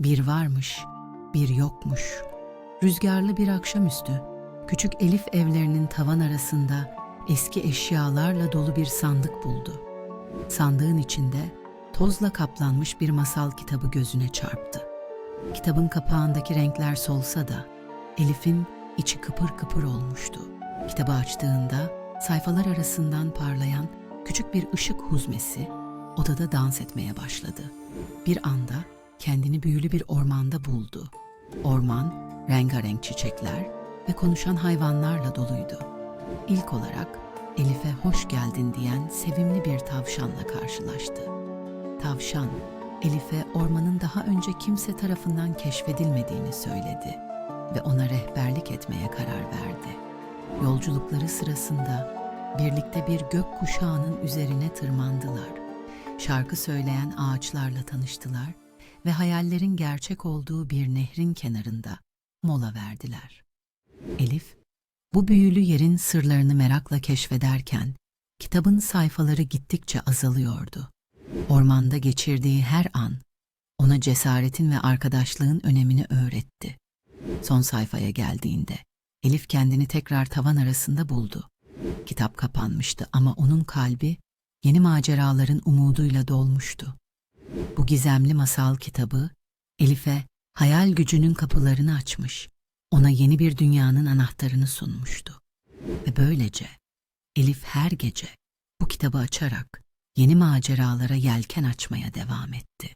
Bir varmış, bir yokmuş. Rüzgarlı bir akşamüstü, küçük Elif evlerinin tavan arasında eski eşyalarla dolu bir sandık buldu. Sandığın içinde tozla kaplanmış bir masal kitabı gözüne çarptı. Kitabın kapağındaki renkler solsa da Elif'in içi kıpır kıpır olmuştu. Kitabı açtığında sayfalar arasından parlayan küçük bir ışık huzmesi odada dans etmeye başladı. Bir anda kendini büyülü bir ormanda buldu. Orman rengarenk çiçekler ve konuşan hayvanlarla doluydu. İlk olarak Elif'e hoş geldin diyen sevimli bir tavşanla karşılaştı. Tavşan, Elif'e ormanın daha önce kimse tarafından keşfedilmediğini söyledi ve ona rehberlik etmeye karar verdi. Yolculukları sırasında birlikte bir gök kuşağının üzerine tırmandılar. Şarkı söyleyen ağaçlarla tanıştılar ve hayallerin gerçek olduğu bir nehrin kenarında mola verdiler. Elif, bu büyülü yerin sırlarını merakla keşfederken kitabın sayfaları gittikçe azalıyordu. Ormanda geçirdiği her an ona cesaretin ve arkadaşlığın önemini öğretti. Son sayfaya geldiğinde Elif kendini tekrar tavan arasında buldu. Kitap kapanmıştı ama onun kalbi yeni maceraların umuduyla dolmuştu. Bu gizemli masal kitabı Elif'e hayal gücünün kapılarını açmış, ona yeni bir dünyanın anahtarını sunmuştu. Ve böylece Elif her gece bu kitabı açarak yeni maceralara yelken açmaya devam etti.